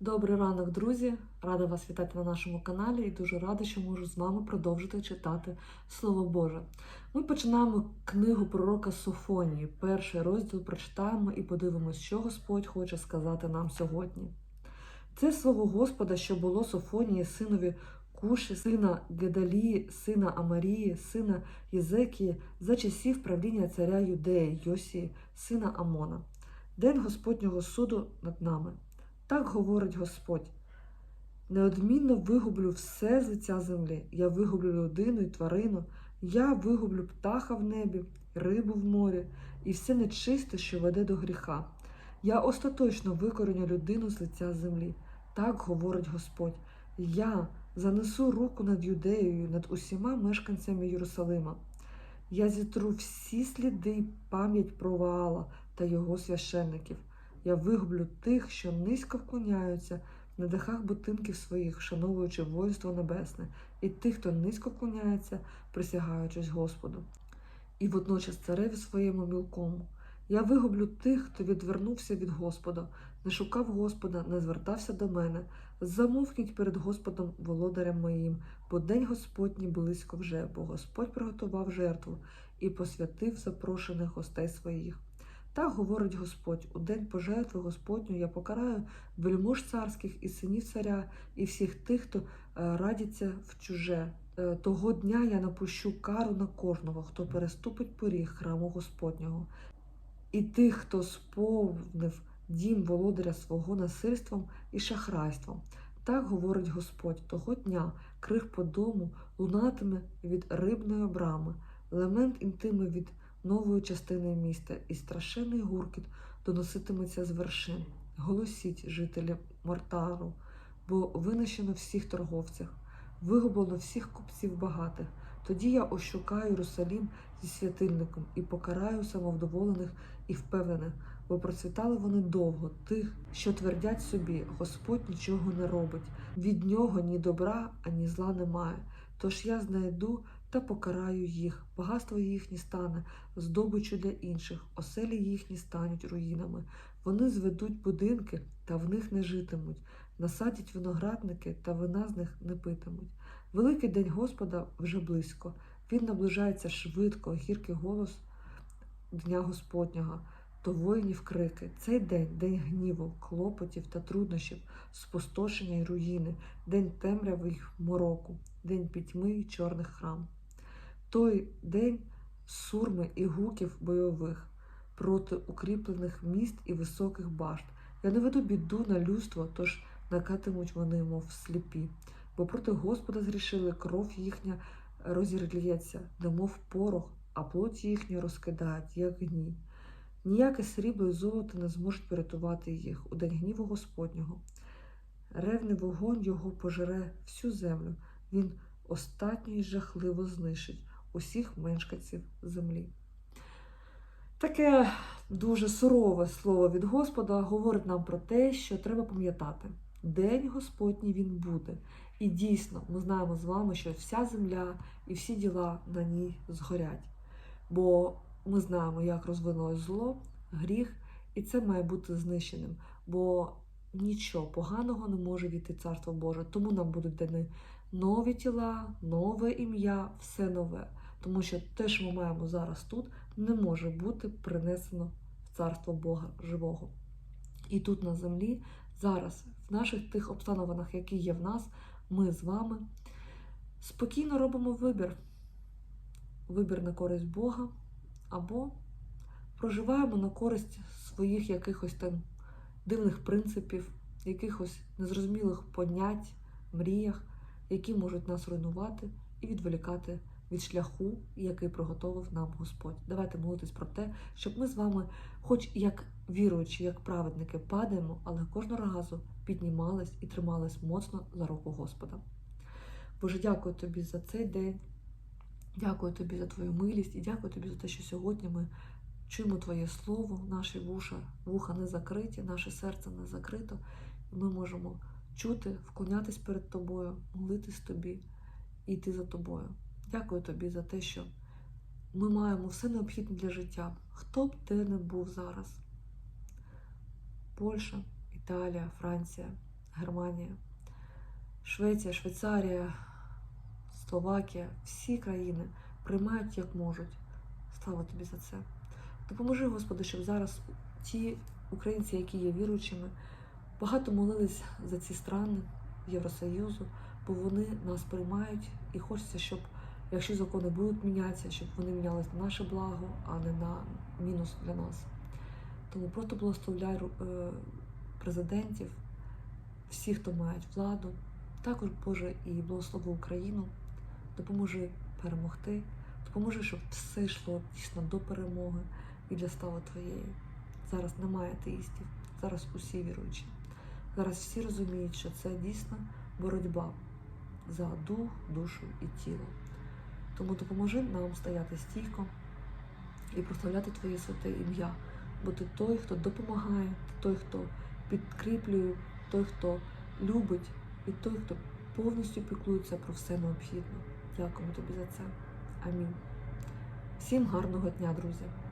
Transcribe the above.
Добрий ранок, друзі! Рада вас вітати на нашому каналі і дуже рада, що можу з вами продовжити читати Слово Боже. Ми починаємо книгу пророка Софонії. Перший розділ прочитаємо і подивимось, що Господь хоче сказати нам сьогодні. Це слово Господа, що було Софонії, синові Куші, сина Гедалії, сина Амарії, сина Єзекії, за часів правління царя Юдеї Йосії, сина Амона. День Господнього суду над нами. Так говорить Господь. Неодмінно вигублю все з лиця землі. Я вигублю людину і тварину, я вигублю птаха в небі, рибу в морі і все нечисте, що веде до гріха. Я остаточно викореню людину з лиця землі. Так говорить Господь. Я занесу руку над юдеєю, над усіма мешканцями Єрусалима. Я зітру всі сліди й пам'ять про Ваала та його священників. Я вигублю тих, що низько вклоняються на дахах будинків своїх, вшановуючи воїнство небесне, і тих, хто низько вклоняється, присягаючись Господу. І водночас цареві своєму мілкому. Я вигублю тих, хто відвернувся від Господа, не шукав Господа, не звертався до мене. Замовкніть перед Господом, володарем моїм, бо день Господній близько вже, бо Господь приготував жертву і посвятив запрошених гостей своїх. Так говорить Господь: у день пожертви Господню я покараю вельмож царських і синів царя, і всіх тих, хто е, радиться в чуже. Е, Того дня я напущу кару на кожного, хто переступить поріг храму Господнього, і тих, хто сповнив дім володаря свого насильством і шахрайством. Так говорить Господь, того дня крик по дому лунатиме від рибної брами, лемент інтими від нової частини міста, і страшенний гуркіт доноситиметься з вершин. Голосіть, жителі Мортару, бо винищено всіх торговців, вигублено всіх купців багатих. Тоді я ощукаю Єрусалім зі святильником і покараю самовдоволених і впевнених, бо процвітали вони довго, тих, що твердять собі, Господь нічого не робить, від нього ні добра, ані зла немає. Тож я знайду та покараю їх, багатство їхнє стане здобичу для інших, оселі їхні стануть руїнами. Вони зведуть будинки, та в них не житимуть, насадять виноградники, та вина з них не питимуть. Великий день Господа вже близько. Він наближається швидко, гіркий голос Дня Господнього, до воїнів крики. Цей день день гніву, клопотів та труднощів, спустошення й руїни, день темряви й мороку, день пітьми й чорних храм. Той день сурми і гуків бойових проти укріплених міст і високих башт. Я не веду біду на людство, тож накатимуть вони, мов сліпі, бо проти Господа зрішили кров їхня розірлється, немов порох, а плоть їхню розкидають, як гній. Ніяке срібло і золото не зможуть порятувати їх у день гніву Господнього. Ревний вогонь його пожере всю землю, він остатньо й жахливо знищить усіх мешканців землі. Таке дуже сурове слово від Господа говорить нам про те, що треба пам'ятати. День Господній він буде. І дійсно, ми знаємо з вами, що вся земля і всі діла на ній згорять. Бо ми знаємо, як розвинулось зло, гріх, і це має бути знищеним. Бо нічого поганого не може війти Царство Боже. Тому нам будуть дані нові тіла, нове ім'я, все нове. Тому що те, що ми маємо зараз тут, не може бути принесено в царство Бога живого. І тут на землі, зараз, в наших тих обставинах, які є в нас, ми з вами спокійно робимо вибір. Вибір на користь Бога, або проживаємо на користь своїх якихось там дивних принципів, якихось незрозумілих понять, мріях, які можуть нас руйнувати і відволікати від шляху, який приготовив нам Господь. Давайте молитись про те, щоб ми з вами, хоч як віруючі, як праведники, падаємо, але кожного разу піднімались і тримались моцно за руку Господа. Боже, дякую тобі за цей день. Дякую тобі за твою милість і дякую тобі за те, що сьогодні ми чуємо Твоє Слово, наші вуша, вуха не закриті, наше серце не закрито. І ми можемо чути, вклонятись перед тобою, молитись тобі і йти за тобою. Дякую тобі за те, що ми маємо все необхідне для життя. Хто б де не був зараз? Польща, Італія, Франція, Германія, Швеція, Швейцарія, Словакія, всі країни приймають як можуть. Слава тобі за це. Допоможи, Господи, щоб зараз ті українці, які є віруючими, багато молились за ці страни Євросоюзу, бо вони нас приймають і хочеться, щоб якщо закони будуть мінятися, щоб вони мінялись на наше благо, а не на мінус для нас. Тому просто благословляй е, президентів, всіх, хто мають владу, також Боже і благослови Україну, допоможи перемогти, допоможи, щоб все йшло дійсно до перемоги і для слави Твоєї. Зараз немає атеїстів, зараз усі віруючі. Зараз всі розуміють, що це дійсно боротьба за дух, душу і тіло. Тому допоможи нам стояти стійко і прославляти Твоє святе ім'я, бо ти той, хто допомагає, ти той, хто підкріплює, той, хто любить, і той, хто повністю піклується про все необхідне. Дякуємо тобі за це. Амінь. Всім гарного дня, друзі!